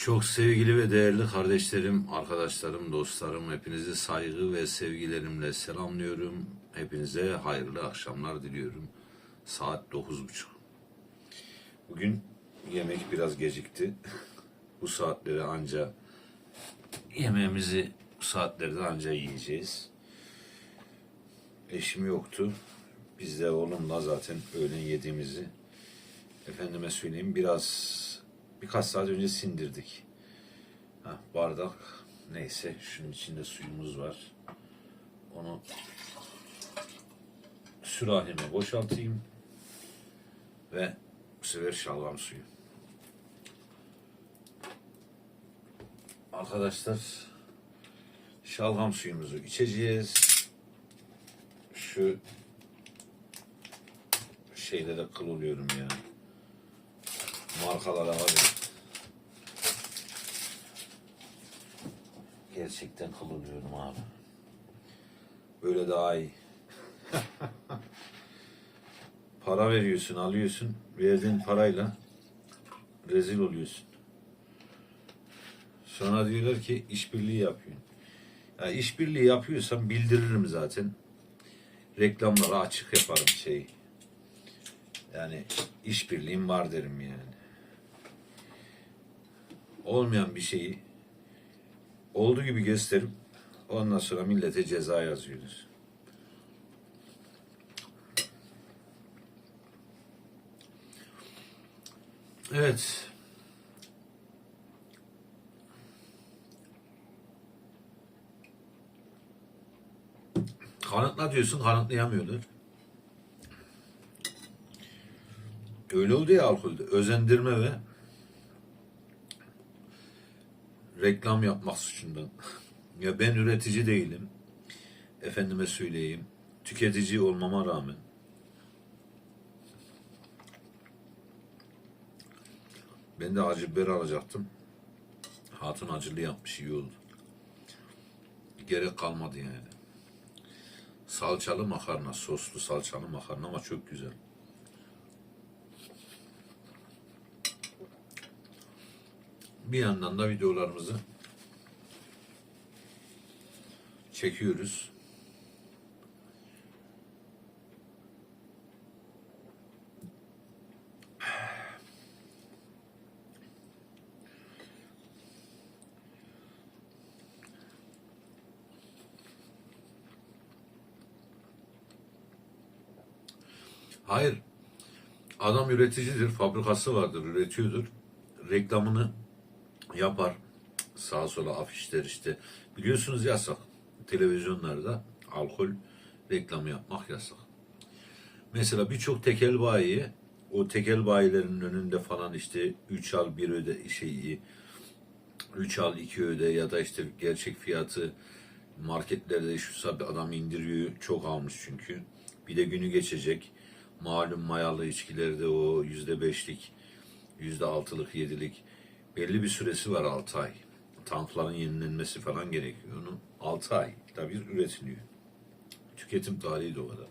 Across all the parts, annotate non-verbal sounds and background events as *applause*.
Çok sevgili ve değerli kardeşlerim, arkadaşlarım, dostlarım, hepinizi saygı ve sevgilerimle selamlıyorum. Hepinize hayırlı akşamlar diliyorum. Saat 9.30. Bugün yemek biraz gecikti. *laughs* Bu saatlere anca yemeğimizi bu saatlerde anca yiyeceğiz. Eşim yoktu. Biz de oğlumla zaten öğlen yediğimizi efendime söyleyeyim biraz birkaç saat önce sindirdik. Heh, bardak neyse şunun içinde suyumuz var. Onu sürahime boşaltayım ve bu sefer şalgam suyu. Arkadaşlar şalgam suyumuzu içeceğiz. Şu şeylere kıl oluyorum ya. Markalara ya. Gerçekten kıl oluyorum abi. Böyle daha iyi. *laughs* Para veriyorsun, alıyorsun. Verdiğin parayla rezil oluyorsun. Sonra diyorlar ki işbirliği yapıyorsun. Ya işbirliği yapıyorsam bildiririm zaten. Reklamlara açık yaparım şeyi. Yani işbirliğim var derim yani. Olmayan bir şeyi olduğu gibi gösterip ondan sonra millete ceza yazıyoruz. Evet. Kanıtla diyorsun, kanıtlayamıyorlar. Öyle oldu ya alkolde. Özendirme ve reklam yapmak suçundan. *laughs* ya ben üretici değilim. Efendime söyleyeyim. Tüketici olmama rağmen. Ben de acı biber alacaktım. Hatun acılı yapmış iyi oldu. Gerek kalmadı yani. Salçalı makarna, soslu salçalı makarna ama çok güzel. Bir yandan da videolarımızı çekiyoruz. Hayır. Adam üreticidir, fabrikası vardır, üretiyordur. Reklamını yapar. Sağa sola afişler işte. Biliyorsunuz yasak. Televizyonlarda alkol reklamı yapmak yasak. Mesela birçok tekel bayi o tekel bayilerin önünde falan işte 3 al 1 öde şeyi 3 al 2 öde ya da işte gerçek fiyatı marketlerde şu bir adam indiriyor. Çok almış çünkü. Bir de günü geçecek. Malum mayalı içkilerde o yüzde beşlik, yüzde altılık, yedilik belli bir süresi var 6 ay. Tankların yenilenmesi falan gerekiyor. Onun 6 ay tabii üretiliyor. Tüketim tarihi de o kadar.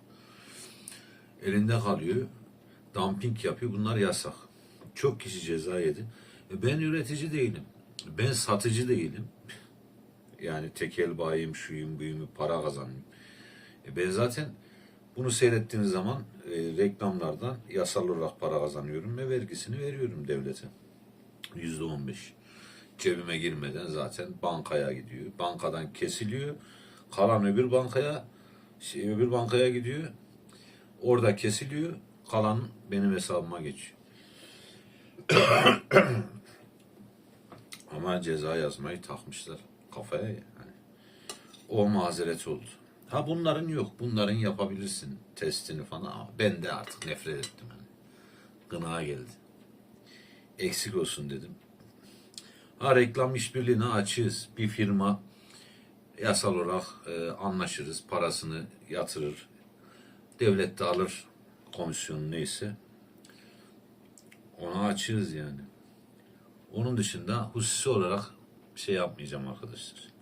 Elinde kalıyor. Dumping yapıyor. Bunlar yasak. Çok kişi ceza yedi. E ben üretici değilim. Ben satıcı değilim. Yani tekel bayim, şuyum, buyum, para kazanayım. E ben zaten bunu seyrettiğiniz zaman e, reklamlardan yasal olarak para kazanıyorum ve vergisini veriyorum devlete. Yüzde on beş. Cebime girmeden zaten bankaya gidiyor. Bankadan kesiliyor. Kalan öbür bankaya, şey, öbür bankaya gidiyor. Orada kesiliyor. Kalan benim hesabıma geçiyor. Ama ceza yazmayı takmışlar kafaya yani. O mazeret oldu. Ha bunların yok. Bunların yapabilirsin testini falan. Ben de artık nefret ettim. Yani. Gına geldi. Eksik olsun dedim. Ha reklam işbirliğine açığız. Bir firma yasal olarak e, anlaşırız. Parasını yatırır. Devlet de alır komisyonu neyse. Ona açığız yani. Onun dışında hususi olarak şey yapmayacağım arkadaşlar.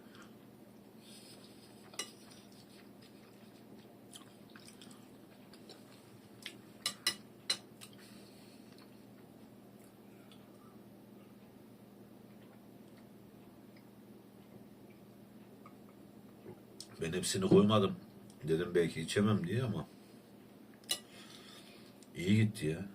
Ben hepsini koymadım. Dedim belki içemem diye ama iyi gitti ya.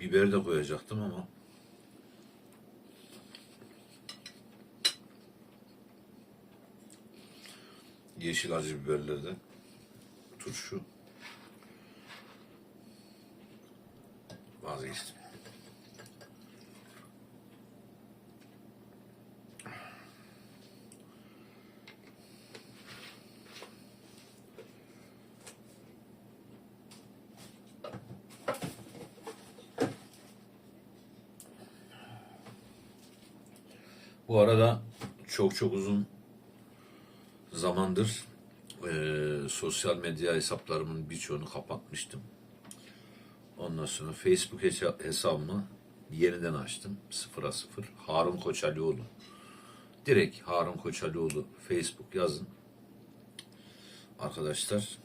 Biber de koyacaktım ama yeşil acı biberlerden turşu vazgeçtim. Bu arada çok çok uzun zamandır eee, sosyal medya hesaplarımın birçoğunu kapatmıştım. Ondan sonra Facebook hesa- hesabımı yeniden açtım. Sıfıra sıfır. Harun Koçalioğlu. Direkt Harun Koçalioğlu Facebook yazın. Arkadaşlar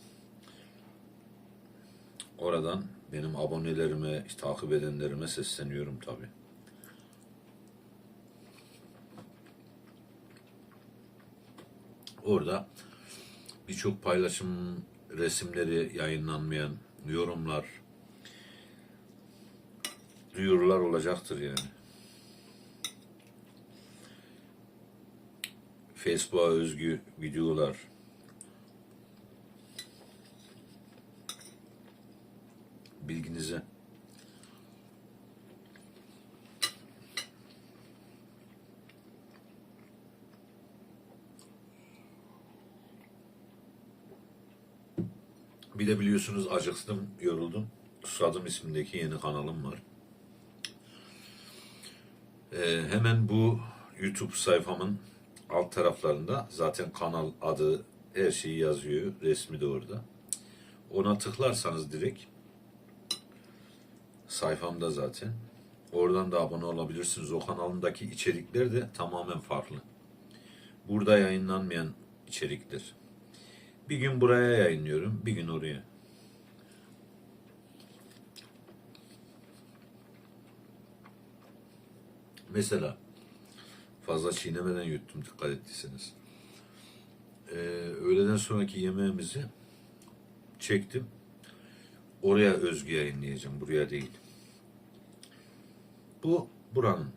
oradan benim abonelerime, takip edenlerime sesleniyorum tabii. Orada birçok paylaşım resimleri yayınlanmayan yorumlar, duyurular olacaktır yani. Facebook'a özgü videolar, bilginize. Bir de biliyorsunuz acıktım, yoruldum. Susadım ismindeki yeni kanalım var. Ee, hemen bu YouTube sayfamın alt taraflarında zaten kanal adı, her şeyi yazıyor. Resmi de orada. Ona tıklarsanız direkt sayfamda zaten. Oradan da abone olabilirsiniz. O kanalımdaki içerikler de tamamen farklı. Burada yayınlanmayan içerikler. Bir gün buraya yayınlıyorum, bir gün oraya. Mesela fazla çiğnemeden yuttum dikkat ettiyseniz. Ee, öğleden sonraki yemeğimizi çektim. Oraya özgü yayınlayacağım, buraya değil. Bu buranın,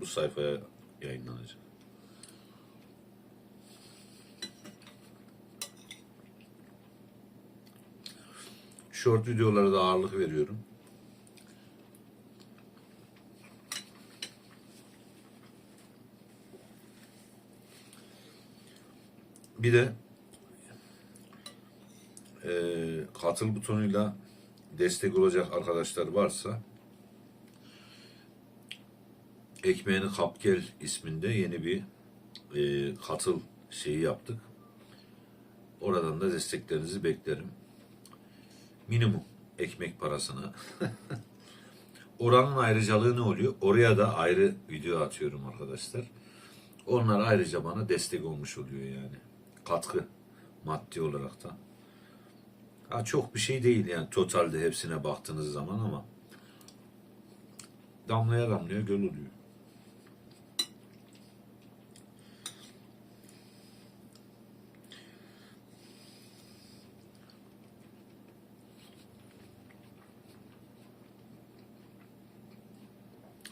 bu sayfaya yayınlanacak. Short videolara da ağırlık veriyorum. Bir de eee, katıl butonuyla destek olacak arkadaşlar varsa Ekmeğini Kap Gel isminde yeni bir eee, katıl şeyi yaptık. Oradan da desteklerinizi beklerim minimum ekmek parasına. *laughs* Oranın ayrıcalığı ne oluyor? Oraya da ayrı video atıyorum arkadaşlar. Onlar ayrıca bana destek olmuş oluyor yani. Katkı maddi olarak da. Ha, çok bir şey değil yani totalde hepsine baktığınız zaman ama damlaya damlaya göl oluyor.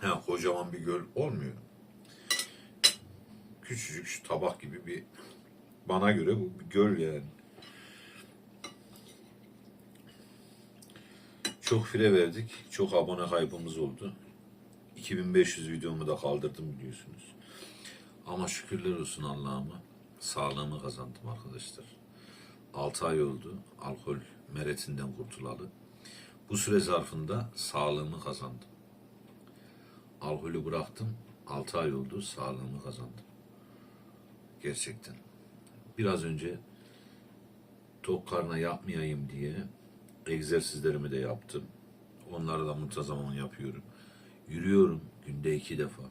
Ha, kocaman bir göl olmuyor. Küçücük şu tabak gibi bir bana göre bu bir göl yani. Çok fire verdik. Çok abone kaybımız oldu. 2500 videomu da kaldırdım biliyorsunuz. Ama şükürler olsun Allah'ıma. Sağlığımı kazandım arkadaşlar. 6 ay oldu alkol meretinden kurtulalı. Bu süre zarfında sağlığımı kazandım. Alkolü bıraktım. 6 ay oldu sağlığımı kazandım. Gerçekten. Biraz önce tok karna yapmayayım diye egzersizlerimi de yaptım. Onları da muntazaman yapıyorum. Yürüyorum günde iki defa.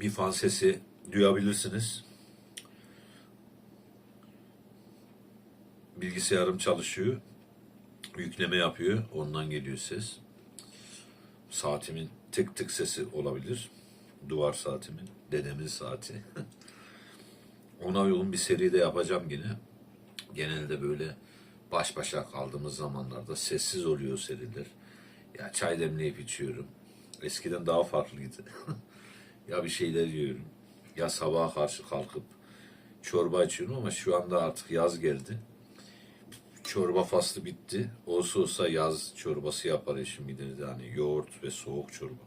bir fan sesi duyabilirsiniz. Bilgisayarım çalışıyor. Yükleme yapıyor. Ondan geliyor ses. Saatimin tık tık sesi olabilir. Duvar saatimin. Dedemin saati. *laughs* Ona uygun bir seri de yapacağım yine. Genelde böyle baş başa kaldığımız zamanlarda sessiz oluyor seriler. Ya çay demleyip içiyorum. Eskiden daha farklıydı. *laughs* ya bir şeyler yiyorum. Ya sabaha karşı kalkıp çorba içiyorum ama şu anda artık yaz geldi. Çorba faslı bitti. Olsa olsa yaz çorbası yapar eşim giderdi. Hani yoğurt ve soğuk çorba.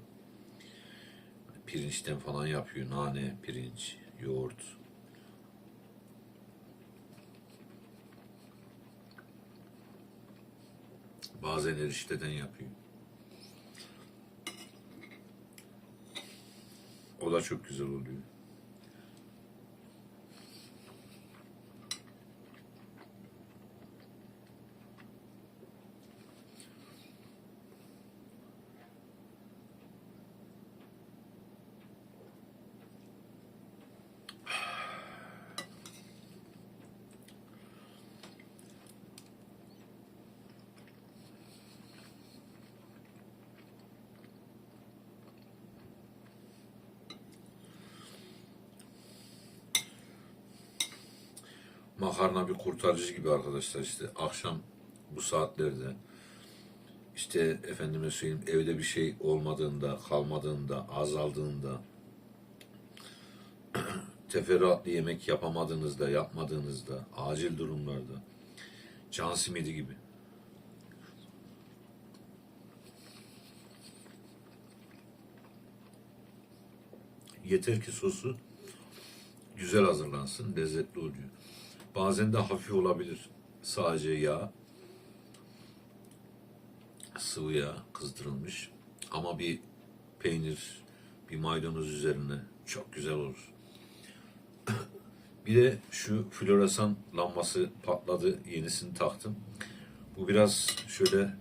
Pirinçten falan yapıyor. Nane, pirinç, yoğurt. Bazen erişteden yapıyor. O da çok güzel oluyor. Makarna bir kurtarıcı gibi arkadaşlar işte akşam bu saatlerde işte efendime söyleyeyim evde bir şey olmadığında, kalmadığında, azaldığında *clears throat* teferruatlı yemek yapamadığınızda, yapmadığınızda, acil durumlarda can simidi gibi. Yeter ki sosu güzel hazırlansın, lezzetli oluyor. Bazen de hafif olabilir. Sadece yağ, sıvı yağ kızdırılmış. Ama bir peynir, bir maydanoz üzerine çok güzel olur. *coughs* bir de şu floresan lambası patladı. Yenisini taktım. Bu biraz şöyle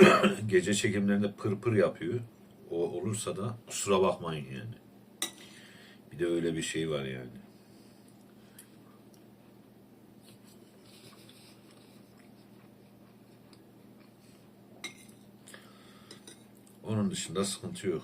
*coughs* gece çekimlerinde pır pır yapıyor. O olursa da kusura bakmayın yani. Bir de öyle bir şey var yani. Onun dışında sıkıntı yok.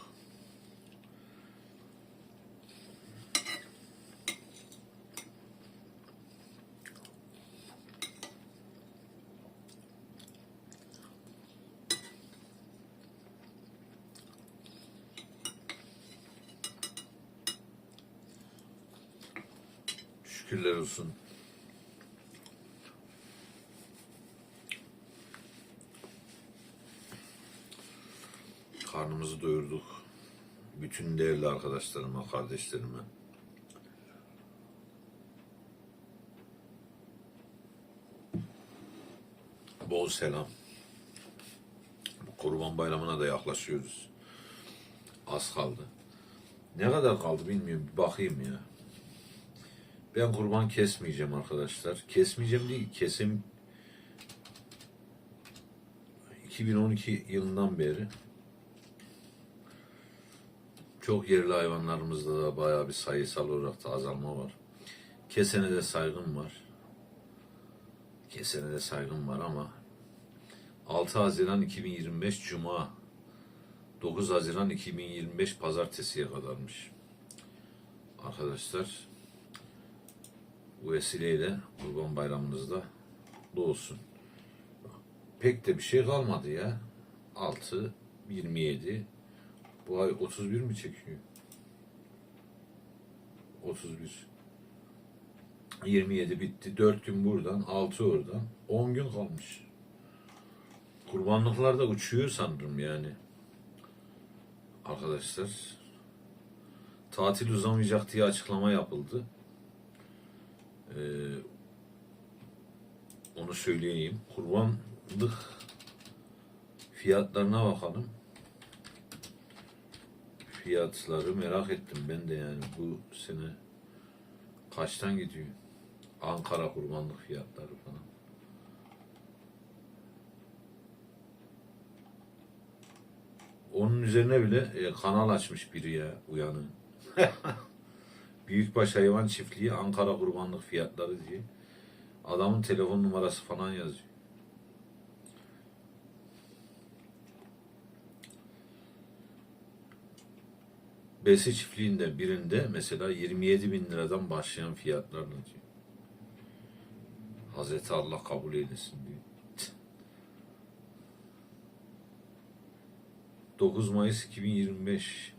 Şükürler olsun. Karnımızı doyurduk. Bütün değerli arkadaşlarıma, kardeşlerime. Bol selam. Kurban Bayramı'na da yaklaşıyoruz. Az kaldı. Ne kadar kaldı bilmiyorum. Bir bakayım ya. Ben kurban kesmeyeceğim arkadaşlar. Kesmeyeceğim değil, kesim 2012 yılından beri çok yerli hayvanlarımızda da bayağı bir sayısal olarak da azalma var. Kesene de saygım var. Kesene de saygım var ama 6 Haziran 2025 Cuma 9 Haziran 2025 Pazartesiye kadarmış. Arkadaşlar bu vesileyle Kurban Bayramınızda olsun. Pek de bir şey kalmadı ya. 6, 27, bu ay 31 mi çekiyor? 31. 27 bitti. 4 gün buradan, 6 oradan. 10 gün kalmış. Kurbanlıklar da uçuyor sanırım yani. Arkadaşlar. Tatil uzamayacak diye açıklama yapıldı. Ee, onu söyleyeyim. Kurbanlık fiyatlarına bakalım fiyatları merak ettim ben de yani bu sene kaçtan gidiyor? Ankara kurbanlık fiyatları falan. Onun üzerine bile e, kanal açmış biri ya uyanın. *laughs* Büyükbaş hayvan çiftliği Ankara kurbanlık fiyatları diye. Adamın telefon numarası falan yazıyor. Besi çiftliğinde birinde mesela 27 bin liradan başlayan fiyatlarla diyor. Hazreti Allah kabul eylesin diyor. 9 Mayıs 2025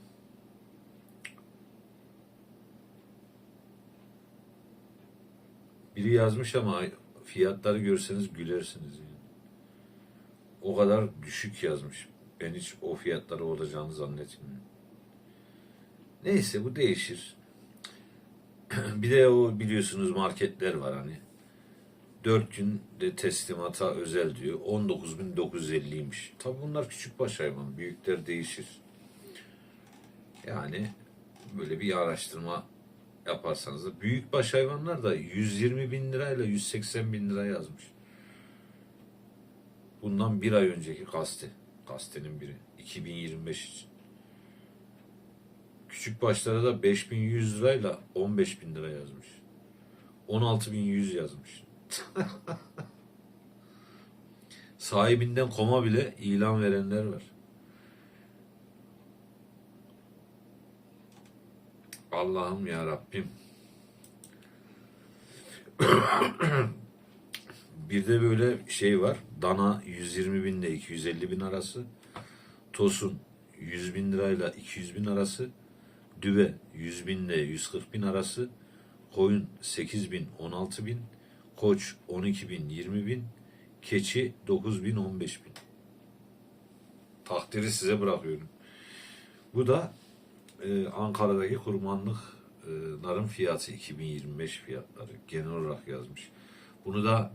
Biri yazmış ama fiyatları görseniz gülersiniz. Yani. O kadar düşük yazmış. Ben hiç o fiyatları olacağını zannetmiyorum. Neyse bu değişir. *clears throat* bir de o biliyorsunuz marketler var hani. 4 günde teslimata özel diyor. 19.950'ymiş. Tabi bunlar küçük baş hayvan. Büyükler değişir. Yani böyle bir araştırma yaparsanız da büyük baş hayvanlar da 120 bin lirayla 180 bin lira yazmış. Bundan bir ay önceki gazete. Gazetenin biri. 2025 için. Küçük başlara da 5100 lirayla 15 bin lira yazmış. 16100 yazmış. *laughs* Sahibinden koma bile ilan verenler var. Allah'ım ya Rabbim. *coughs* Bir de böyle şey var. Dana 120 bin ile 250 bin arası. Tosun 100 bin lirayla 200 bin arası. Düve 100 bin ile 140 bin arası. Koyun 8 bin 16 bin. Koç 12 bin 20 bin. Keçi 9 bin 15 bin. Takdiri size bırakıyorum. Bu da e, Ankara'daki kurbanlıkların fiyatı 2025 fiyatları genel olarak yazmış. Bunu da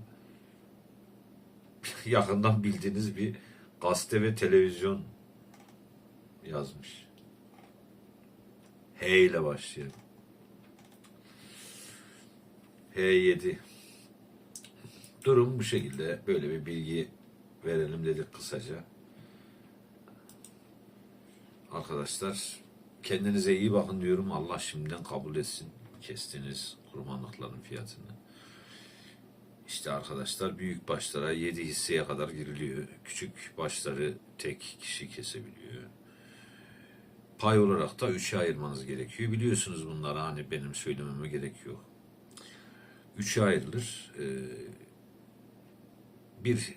*laughs* yakından bildiğiniz bir gazete ve televizyon yazmış. H ile başlıyor. H7. Durum bu şekilde. Böyle bir bilgi verelim dedik kısaca. Arkadaşlar kendinize iyi bakın diyorum. Allah şimdiden kabul etsin kestiğiniz kurbanlıkların fiyatını. İşte arkadaşlar büyük başlara 7 hisseye kadar giriliyor. Küçük başları tek kişi kesebiliyor. Pay olarak da 3'e ayırmanız gerekiyor. Biliyorsunuz bunları hani benim söylememe gerek yok. 3'e ayrılır. Ee, bir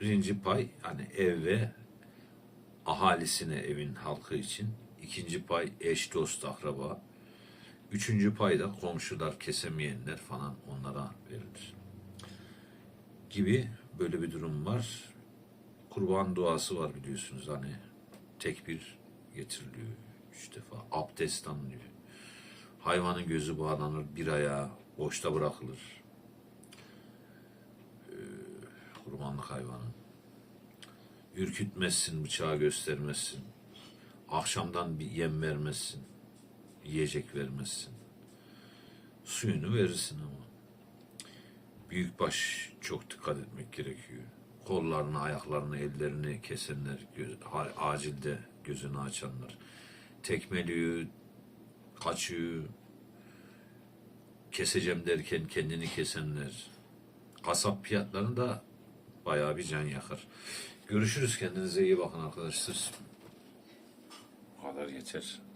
birinci pay hani ev ve ahalisine evin halkı için. ikinci pay eş dost akraba. Üçüncü pay da komşular kesemeyenler falan onlara verilir. Gibi böyle bir durum var. Kurban duası var biliyorsunuz hani tek bir getiriliyor üç defa. Abdest alınıyor. Hayvanın gözü bağlanır bir ayağı boşta bırakılır. Ee, kurbanlık hayvanın. Ürkütmezsin, bıçağı göstermezsin. Akşamdan bir yem vermezsin. Yiyecek vermezsin. Suyunu verirsin ama. Büyükbaş çok dikkat etmek gerekiyor. Kollarını, ayaklarını, ellerini kesenler, göz, acilde gözünü açanlar. Tekmeliyor, kaçıyor, keseceğim derken kendini kesenler. Kasap fiyatlarını da bayağı bir can yakar. Görüşürüz. Kendinize iyi bakın arkadaşlar. Bu kadar yeter.